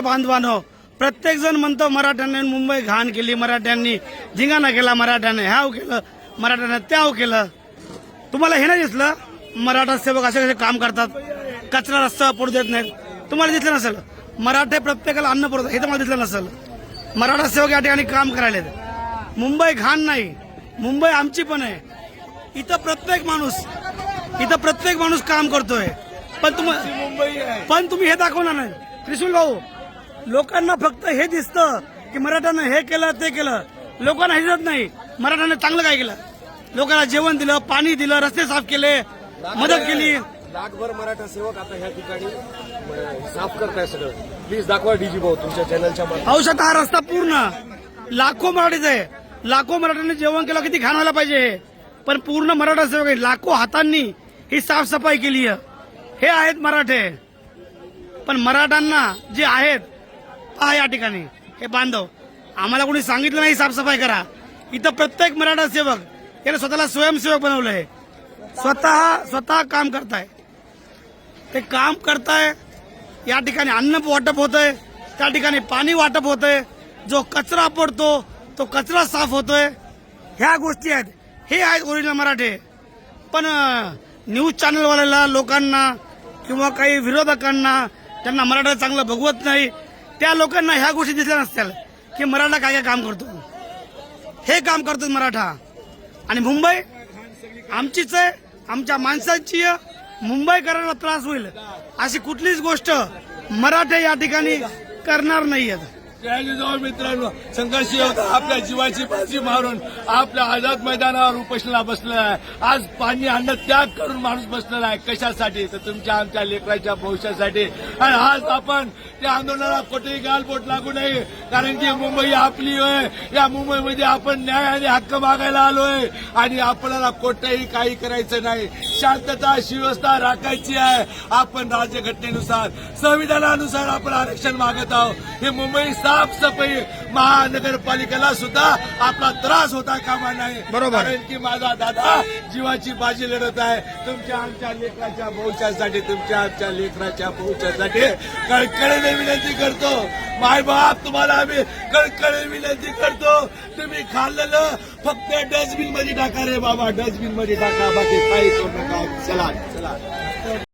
बांधवानो प्रत्येक जण म्हणतो मराठ्यांनी मुंबई घाण केली मराठ्यांनी धिंगाणा केला मराठ्याने ह्याव केलं मराठ्याने त्याव केलं. तुम्हाला हे नाही दिसलं? मराठा सेवक असे कसे काम करतात? कचरा रस्ता पडू देत नाहीत. तुम्हाला दिसलं नसेल? मराठे प्रत्येकाला अन्न पुरवतात हे तुम्हाला दिसलं नसेल? मराठा सेवक या ठिकाणी काम करायलेत मुंबई घाण नाही. मुंबई आमची पण आहे. इथं प्रत्येक माणूस इथं प्रत्येक माणूस काम करतोय. पण तुम पण तुम्ही हे दाखवणार नाही. त्रिशूल भाऊ लोकांना फक्त हे दिसतं की मराठ्यानं हे केलं ते केलं. लोकांना हे दिसत नाही. मराठ्याने चांगलं काय केलं? लोकांना जेवण दिलं पाणी दिलं रस्ते साफ केले मदत केली. लाखभर मराठा सेवक आता ह्या ठिकाणी साफ करताय सगळं. प्लीज दाखवा डीजी भाऊ तुमच्या चॅनलच्या. औषध हा रस्ता पूर्ण. लाखो मराठीच आहे. लाखो मराठ्यांनी जेवण केलं किती घाण व्हायला पाहिजे हे. पण पूर्ण मराठा सेवक आहे. लाखो हातांनी ही साफसफाई केली आहे. हे आहेत मराठे. पण मराठ्यांना जे आहेत पहा या ठिकाणी. हे बांधव आम्हाला कोणी सांगितलं नाही साफसफाई करा. इथं प्रत्येक मराठा सेवक याने स्वतःला स्वयंसेवक बनवलंय. स्वतः स्वतः काम करताय. ते काम करताय या ठिकाणी अन्न वाटप होतंय त्या ठिकाणी पाणी वाटप होतंय. जो कचरा पडतो तो कचरा साफ होतोय. ह्या गोष्टी आहेत. हे आहेत ओरिजिनल मराठे. पण न्यूज चॅनलवाल्याला लोकांना किंवा काही विरोधकांना त्यांना मराठा चांगलं बघवत नाही. त्या लोकांना ह्या गोष्टी दिसल्या नसत्या की मराठा काय काय काम करतो. हे काम करतो मराठा. आणि मुंबई आमचीच आहे आमच्या माणसांची मुंबईकरांना त्रास होईल अशी कुठलीच गोष्ट मराठे या ठिकाणी करणार नाहीयेत. मित्रांनो. संघर्ष होता. आपल्या जीवाची बाजी मारून आपल्या आझाद मैदानावर उपोषणाला बसलेला आहे आज पाणी अन्न त्याग करून माणूस बसलेला आहे. कशासाठी? तर तुमच्या आमच्या लेकराच्या भविष्यासाठी. आणि आज आपण त्या आंदोलनाला कुठेही गालबोट लागू नये. कारण की मुंबई आपली आहे या मुंबईमध्ये आपण न्याय आणि हक्क मागायला आलोय. आणि आपल्याला कुठेही काही करायचं नाही. शांतता सुव्यवस्था राखायची आहे. आपण राज्यघटनेनुसार संविधानानुसार आपण आरक्षण मागत आहोत. हे मुंबई साफसफाई महानगरपालिकेला सुद्धा आपला त्रास होता कामा नाही. बरोबर. कारण की माझा दादा जीवाची बाजी लढत आहे. तुमच्या आमच्या लेकराच्या भविष्यासाठी तुमच्या आमच्या लेकराच्या भविष्यासाठी कळकळीने विनंती करतो. माय बाप तुम्हाला आम्ही कळकळी विनंती करतो. तुम्ही खाल्लेलं फक्त डस्टबिनमध्ये टाका रे बाबा. डस्टबिनमध्ये टाका. बाकी काही करू नका. चला चला.